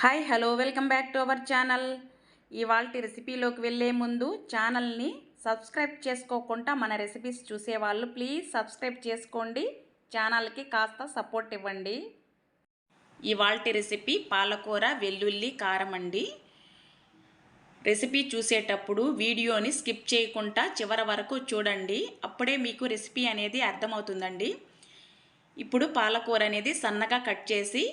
Hi hello welcome back to our channel. ఇవాళ రెసిపీలోకి వెళ్ళే ముందు ఛానల్ని సబ్స్క్రైబ్ చేసుకోకుండా మన రెసిపీస్ చూసేవాళ్ళు ప్లీజ్ సబ్స్క్రైబ్ చేసుకోండి. ఛానల్కి కాస్త సపోర్ట్ ఇవ్వండి. ఇవాళ రెసిపీ పాలకూర వెల్లుల్లి కారం అండి. రెసిపీ చూసేటప్పుడు వీడియోని స్కిప్ చేయకుండా చివరి వరకు చూడండి. అప్పుడే మీకు రెసిపీ అనేది అర్థమవుతుందండి. ఇప్పుడు పాలకూర అనేది సన్నగా కట్ చేసి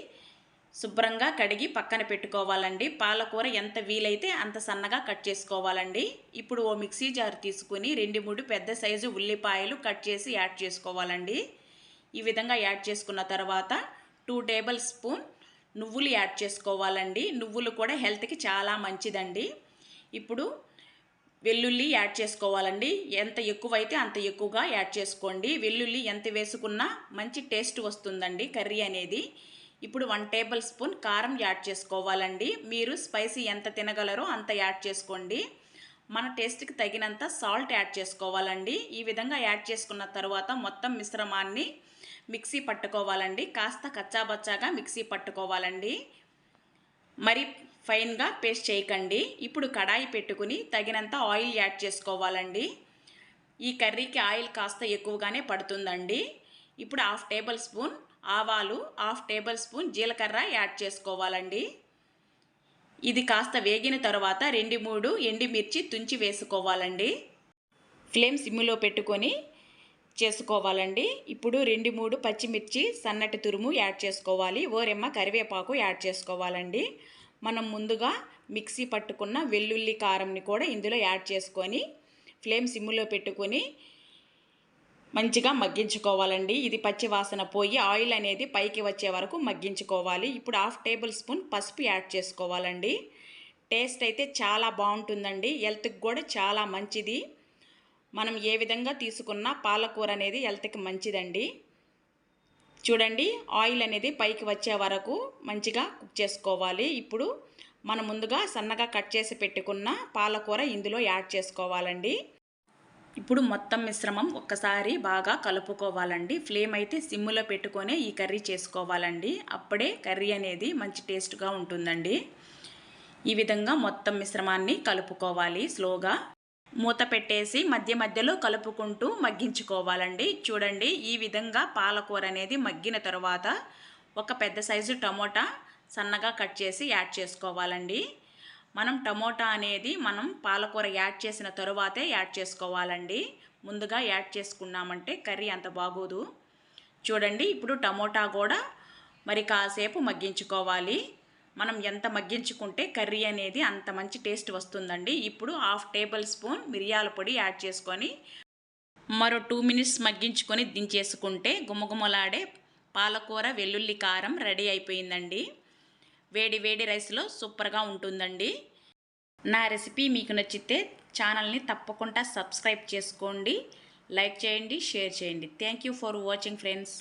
శుభ్రంగా కడిగి పక్కన పెట్టుకోవాలండి. పాలకూర ఎంత వీలైతే అంత సన్నగా కట్ చేసుకోవాలండి. ఇప్పుడు ఓ మిక్సీ జార్ తీసుకుని రెండు మూడు పెద్ద సైజు ఉల్లిపాయలు కట్ చేసి యాడ్ చేసుకోవాలండి. ఈ విధంగా యాడ్ చేసుకున్న తర్వాత టూ టేబుల్ స్పూన్ నువ్వులు యాడ్ చేసుకోవాలండి. నువ్వులు కూడా హెల్త్కి చాలా మంచిదండి. ఇప్పుడు వెల్లుల్లి యాడ్ చేసుకోవాలండి. ఎంత ఎక్కువైతే అంత ఎక్కువగా యాడ్ చేసుకోండి. వెల్లుల్లి ఎంత వేసుకున్నా మంచి టేస్ట్ వస్తుందండి కర్రీ అనేది. ఇప్పుడు వన్ టేబుల్ స్పూన్ కారం యాడ్ చేసుకోవాలండి. మీరు స్పైసీ ఎంత తినగలరో అంత యాడ్ చేసుకోండి. మన టేస్ట్కి తగినంత సాల్ట్ యాడ్ చేసుకోవాలండి. ఈ విధంగా యాడ్ చేసుకున్న తర్వాత మొత్తం మిశ్రమాన్ని మిక్సీ పట్టుకోవాలండి. కాస్త కచ్చాబచ్చాగా మిక్సీ పట్టుకోవాలండి. మరి ఫైన్గా పేస్ట్ చేయకండి. ఇప్పుడు కడాయి పెట్టుకుని తగినంత ఆయిల్ యాడ్ చేసుకోవాలండి. ఈ కర్రీకి ఆయిల్ కాస్త ఎక్కువగానే పడుతుందండి. ఇప్పుడు హాఫ్ టేబుల్ స్పూన్ ఆవాలు హాఫ్ టేబుల్ స్పూన్ జీలకర్ర యాడ్ చేసుకోవాలండి. ఇది కాస్త వేగిన తర్వాత రెండు మూడు ఎండిమిర్చి తుంచి వేసుకోవాలండి. ఫ్లేమ్ సిమ్లో పెట్టుకొని చేసుకోవాలండి. ఇప్పుడు రెండు మూడు పచ్చిమిర్చి సన్నటి తురుము యాడ్ చేసుకోవాలి. ఓరెమ్మ కరివేపాకు యాడ్ చేసుకోవాలండి. మనం ముందుగా మిక్సీ పట్టుకున్న వెల్లుల్లి కారంని కూడా ఇందులో యాడ్ చేసుకొని ఫ్లేమ్ సిమ్లో పెట్టుకొని మంచిగా మగ్గించుకోవాలండి. ఇది పచ్చి వాసన పోయి ఆయిల్ అనేది పైకి వచ్చే వరకు మగ్గించుకోవాలి. ఇప్పుడు హాఫ్ టేబుల్ స్పూన్ పసుపు యాడ్ చేసుకోవాలండి. టేస్ట్ అయితే చాలా బాగుంటుందండి. హెల్త్కి కూడా చాలా మంచిది. మనం ఏ విధంగా తీసుకున్న పాలకూర అనేది హెల్త్కి మంచిదండి. చూడండి ఆయిల్ అనేది పైకి వచ్చే వరకు మంచిగా కుక్ చేసుకోవాలి. ఇప్పుడు మనం ముందుగా సన్నగా కట్ చేసి పెట్టుకున్న పాలకూర ఇందులో యాడ్ చేసుకోవాలండి. ఇప్పుడు మొత్తం మిశ్రమం ఒక్కసారి బాగా కలుపుకోవాలండి. ఫ్లేమ్ అయితే సిమ్లో పెట్టుకొని ఈ కర్రీ చేసుకోవాలండి. అప్పుడే కర్రీ అనేది మంచి టేస్ట్గా ఉంటుందండి. ఈ విధంగా మొత్తం మిశ్రమాన్ని కలుపుకోవాలి స్లోగా. మూత పెట్టేసి మధ్య మధ్యలో కలుపుకుంటూ మగ్గించుకోవాలండి. చూడండి ఈ విధంగా పాలకూర అనేది మగ్గిన తర్వాత ఒక పెద్ద సైజు టమోటా సన్నగా కట్ చేసి యాడ్ చేసుకోవాలండి. మనం టమోటా అనేది మనం పాలకూర యాడ్ చేసిన తరువాతే యాడ్ చేసుకోవాలండి. ముందుగా యాడ్ చేసుకున్నామంటే కర్రీ అంత బాగోదు. చూడండి ఇప్పుడు టమోటా కూడా మరి కాసేపు మగ్గించుకోవాలి. మనం ఎంత మగ్గించుకుంటే కర్రీ అనేది అంత మంచి టేస్ట్ వస్తుందండి. ఇప్పుడు హాఫ్ టేబుల్ స్పూన్ మిరియాల పొడి యాడ్ చేసుకొని మరో టూ మినిట్స్ మగ్గించుకొని దించేసుకుంటే గుమగుమలాడే పాలకూర వెల్లుల్లి కారం రెడీ అయిపోయిందండి. వేడి వేడి రైస్లో సూపర్గా ఉంటుందండి. నా రెసిపీ మీకు నచ్చితే ఛానల్ని తప్పకుండా సబ్స్క్రైబ్ చేసుకోండి. లైక్ చేయండి షేర్ చేయండి. Thank you for watching friends.